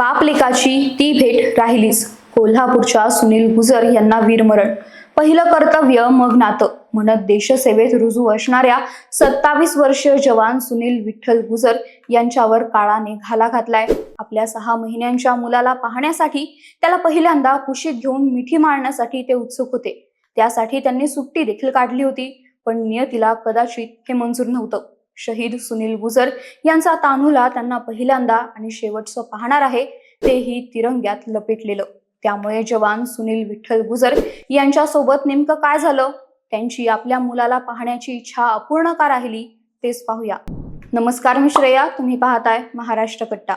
बापलेकाची ती भेट राहिलीच. कोल्हापूरच्या सुनील गुजर यांना वीरमरण. पहिलं कर्तव्य मग नातं. म्हणत देशसेवेत रुजू असणाऱ्या सत्तावीस वर्षीय जवान सुनील विठ्ठल गुजर यांच्यावर काळाने घाला घातलाय. आपल्या सहा महिन्यांच्या मुलाला पाहण्यासाठी त्याला पहिल्यांदा कुशीत घेऊन मिठी मारण्यासाठी ते उत्सुक होते. त्यासाठी त्यांनी सुट्टी देखील काढली होती पण नियतीला कदाचित हे मंजूर नव्हतं. शहीद सुनील गुजर यांचा तान्हुला त्यांना पहिल्यांदा आणि शेवटचं पाहणार आहे तेही तिरंग्यात लपेटलेलं. त्यामुळे जवान सुनील विठ्ठल गुजर यांच्यासोबत नेमकं काय झालं? त्यांची आपल्या मुलाला पाहण्याची इच्छा अपूर्ण का राहिली? तेच पाहूया. नमस्कार मी श्रेया तुम्ही पाहताय महाराष्ट्र कट्टा.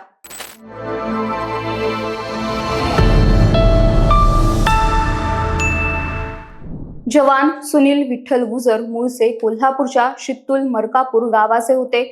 जवान सुनील विठ्ठल गुजर मूळचे कोल्हापूरच्या शित्तूल मरकापूर गावाचे होते.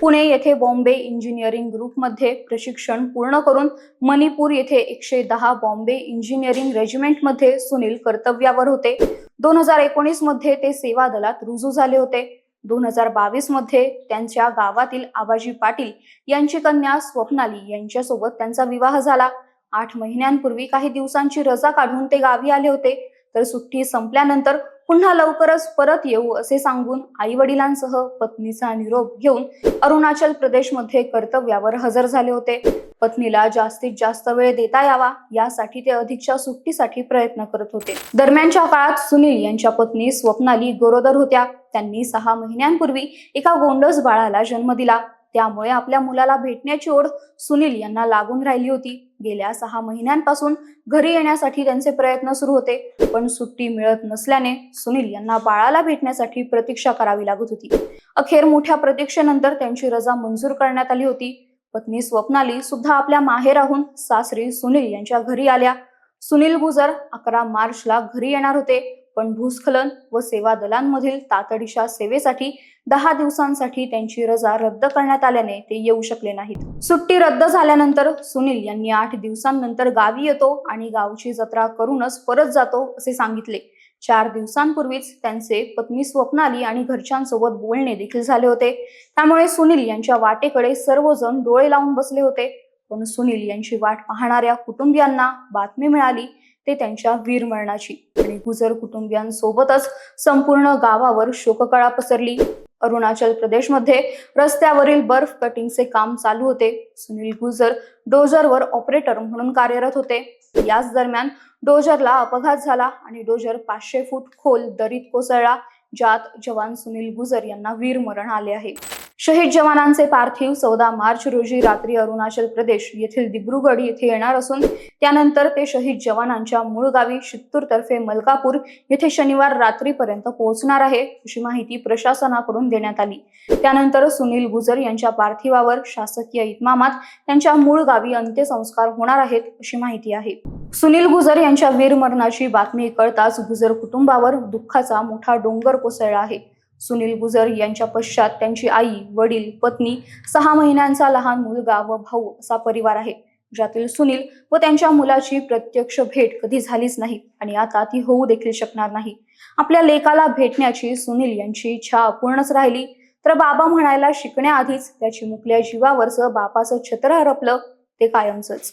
पुणे येथे बॉम्बे इंजिनिअरिंग ग्रुपमध्ये प्रशिक्षण पूर्ण करून मणिपूर येथे एकशे दहा बॉम्बे इंजिनिअरिंग रेजिमेंटमध्ये सुनील कर्तव्यावर होते. दोन हजार एकोणीसमध्ये ते सेवा दलात रुजू झाले होते. दोन हजार बावीसमध्ये त्यांच्या गावातील आबाजी पाटील यांची कन्या स्वप्नाली यांच्यासोबत त्यांचा विवाह झाला. आठ महिन्यांपूर्वी काही दिवसांची रजा काढून ते गावी आले होते. तर सुट्टी संपल्यानंतर पुन्हा लवकरच परत येऊ असे सांगून आई वडिलांसह पत्नीचा निरोप घेऊन अरुणाचल प्रदेशमध्ये कर्तव्यावर हजर झाले होते. पत्नीला जास्तीत जास्त वेळ देता यावा यासाठी ते अधिकच्या सुट्टीसाठी प्रयत्न करत होते. दरम्यानच्या काळात सुनील यांच्या पत्नी स्वप्नाली गरोदर होत्या. त्यांनी सहा महिन्यांपूर्वी एका गोंडस बाळाला जन्म दिला. त्यामुळे आपल्या मुलाला भेटण्याची ओढ सुनील यांना लागून राहिली होती. गेल्या सहा महिन्यांपासून घरी येण्यासाठी त्यांचे प्रयत्न सुरू होते पण सुट्टी मिळत नसल्याने सुनील यांना बाळाला भेटण्यासाठी प्रतीक्षा करावी लागत होती. अखेर मोठ्या प्रतीक्षेनंतर त्यांची रजा मंजूर करण्यात आली होती. पत्नी स्वप्नाली सुद्धा आपल्या माहेराहून सासरी सुनील यांच्या घरी आल्या. सुनील गुजर अकरा मार्चला घरी येणार होते. पण भूस्खलन व सेवा दलांमधील तातडीच्या सेवेसाठी दहा दिवसांसाठी त्यांची रजा रद्द करण्यात आल्याने ते येऊ शकले नाहीत. सुट्टी रद्द झाल्यानंतर सुनील यांनी आठ दिवसांनंतर गावी येतो आणि गावची जत्रा करूनच परत जातो असे सांगितले. चार दिवसांपूर्वीच त्यांचे पत्नी स्वप्नाली आणि घरच्यांसोबत बोलणे देखील झाले होते. त्यामुळे सुनील यांच्या वाटेकडे सर्वजण डोळे लावून बसले होते. पण सुनील यांची वाट पाहणाऱ्या कुटुंबियांना बातमी मिळाली ते त्यांच्या वीरमरणाची आणि गुजर कुटुंबियांसोबतच संपूर्ण गावावर शोककळा पसरली. अरुणाचल प्रदेशमध्ये रस्त्यावरील बर्फ कटिंगचे काम चालू होते. सुनील गुजर डोजरवर ऑपरेटर म्हणून कार्यरत होते. याच दरम्यान डोजरला अपघात झाला आणि डोजर पाचशे फूट खोल दरीत कोसळला ज्यात जवान सुनील गुजर यांना वीरमरण आले आहे. शहीद जवानांचे पार्थिव चौदा मार्च रोजी रात्री अरुणाचल प्रदेश येथील दिब्रुगड येथे येणार असून त्यानंतर ते शहीद जवानांच्या मूळ गावी शित्तूर तर्फे मलकापूर येथे शनिवार रात्रीपर्यंत पोहोचणार आहे अशी माहिती प्रशासनाकडून देण्यात आली. त्यानंतर सुनील गुजर यांच्या पार्थिवावर शासकीय इतमामात त्यांच्या मूळ गावी अंत्यसंस्कार होणार आहेत अशी माहिती आहे. सुनील गुजर यांच्या वीरमरणाची बातमी कळताच गुजर कुटुंबावर दुःखाचा मोठा डोंगर कोसळला आहे. सुनील गुजर यांच्या पश्चात त्यांची आई वडील पत्नी सहा महिन्यांचा लहान मुलगा व भाऊ असा परिवार आहे ज्यातील सुनील व त्यांच्या मुलाची प्रत्यक्ष भेट कधी झालीच नाही आणि आता ती होऊ देखील शकणार नाही. आपल्या लेकाला भेटण्याची सुनील यांची इच्छा अपूर्णच राहिली. तर बाबा म्हणायला शिकण्याआधीच त्याची मुकल्या जीवावरचं बापाचं छत्र हरपलं ते कायमचंच.